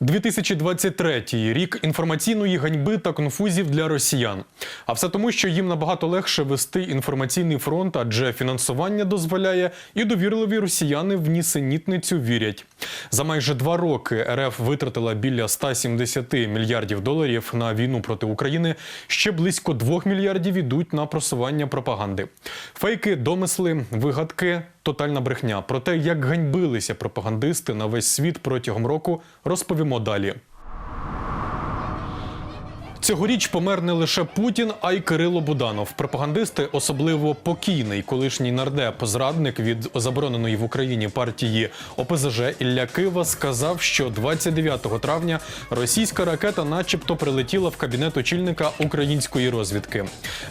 2023 рік інформаційної ганьби та конфузів для росіян. А все тому, що їм набагато легше вести інформаційний фронт, адже фінансування дозволяє, і довірливі росіяни в нісенітницю вірять. За майже два роки РФ витратила біля 170 мільярдів доларів на війну проти України. Ще близько 2 мільярдів ідуть на просування пропаганди. Фейки, домисли, вигадки. Тотальна брехня про те, як ганьбилися пропагандисти на весь світ протягом року, розповімо далі. Цьогоріч помер не лише Путін, а й Кирило Буданов. Пропагандисти, особливо покійний колишній нардеп, зрадник від забороненої в Україні партії ОПЗЖ Ілля Кива, сказав, що 29 травня російська ракета, начебто, прилетіла в кабінет очільника української розвідки.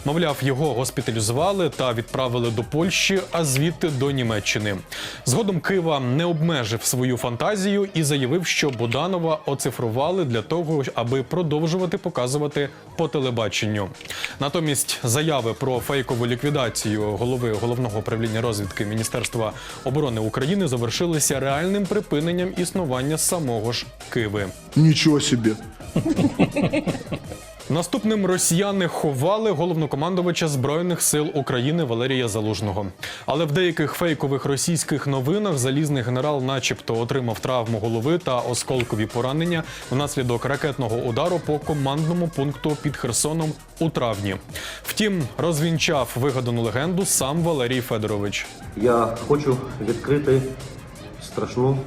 Мовляв, його госпіталізували та відправили до Польщі, а звідти до Німеччини. Згодом Кива не обмежив свою фантазію і заявив, що Буданова оцифрували для того, аби продовжувати показувати по телебаченню. Натомість заяви про фейкову ліквідацію голови головного управління розвідки Міністерства оборони України завершилися реальним припиненням існування самого ж Киви. Нічого себе. Наступним росіяни ховали головнокомандувача збройних сил України Валерія Залужного. Але в деяких фейкових російських новинах залізний генерал, начебто, отримав травму голови та осколкові поранення внаслідок ракетного удару по командному пункту під Херсоном у травні. Втім, розвінчав вигадану легенду сам Валерій Федорович. Я хочу відкрити страшну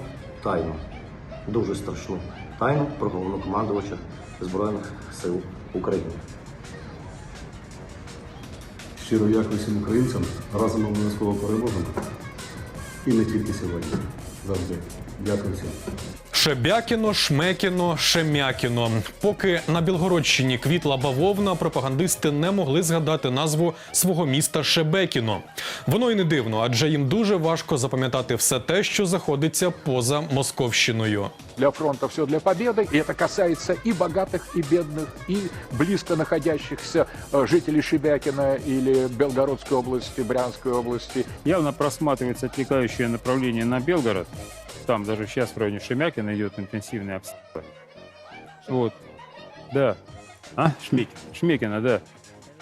тайну, дуже страшну тайну про головнокомандувача Збройних сил України. Щиро дякую всім українцям. Разом обов'язково переможемо. І не тільки сьогодні. Завжди. Дякую всім. Шебякіно, Шмекіно, Шемякіно. Поки на Білгородщині квітла бавовна, пропагандисти не могли згадати назву свого міста Шебекіно. Воно й не дивно, адже їм дуже важко запам'ятати все те, що заходиться поза Московщиною. для фронта все для победы. И это касается и богатых, и бедных, и близко находящихся э, жителей Шебякина или Белгородской области, Брянской области. явно просматривается отвлекающее направление на Белгород. Там даже сейчас в районе Шемякина идет интенсивный обстрел. Вот. Да. А? Шмекина. Шмекина, да.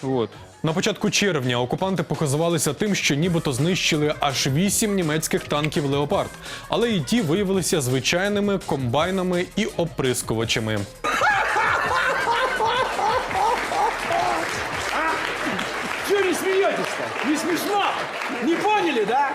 Вот. На початку червня окупанти похизувалися тим, що нібито знищили аж вісім німецьких танків Леопард, але і ті виявилися звичайними комбайнами і оприскувачами. Чего не смеетесь-то? Не смешно? Не поняли, да?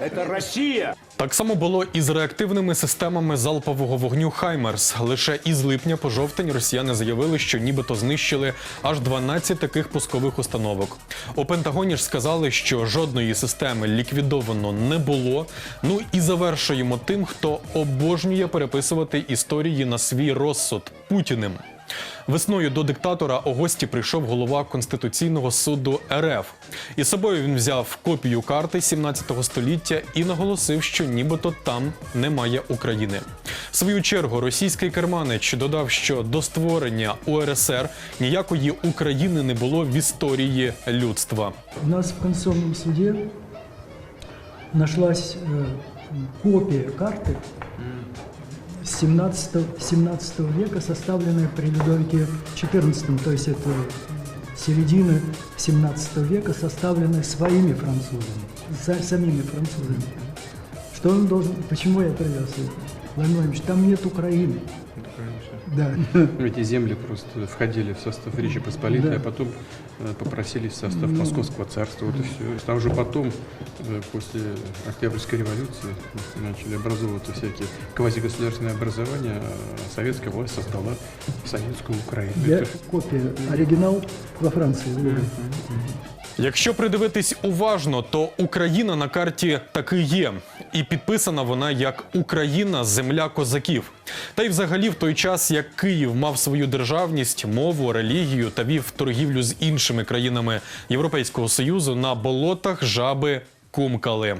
Это Россия. Так само було і з реактивними системами залпового вогню Хаймерс. Лише із липня по жовтень росіяни заявили, що нібито знищили аж 12 таких пускових установок. У Пентагоні ж сказали, що жодної системи ліквідовано не було. Ну і завершуємо тим, хто обожнює переписувати історії на свій розсуд Путіним. Весною до диктатора у гості прийшов голова Конституційного суду РФ. Із собою він взяв копію карти 17 століття і наголосив, що нібито там немає України. В свою чергу російський керманич додав, що до створення УРСР ніякої України не було в історії людства. У нас в Конституционном суде нашлась э, копия карты 17, 17 века, составленная при Людовике XIV, то есть это середина 17 века, составленная своими французами, за- самими французами. Что он должен, почему я привез это? Владимирович, там нет Украины. Да. Эти земли просто входили в состав Речи Посполитой, Да. а потом э, попросились в состав Московского царства. Вот и все. Там же потом, э, после Октябрьской революции, начали образовываться всякие квазигосударственные образования. а Советская власть создала Советскую Украину. Я Это копия, оригинал во Франции. Лувре. Якщо придивитись уважно, то Україна на карті таки є, і підписана вона як Україна, земля козаків. Та й взагалі в той час, як Київ мав свою державність, мову, релігію та вів торгівлю з іншими країнами Європейського союзу, на болотах жаби кумкали.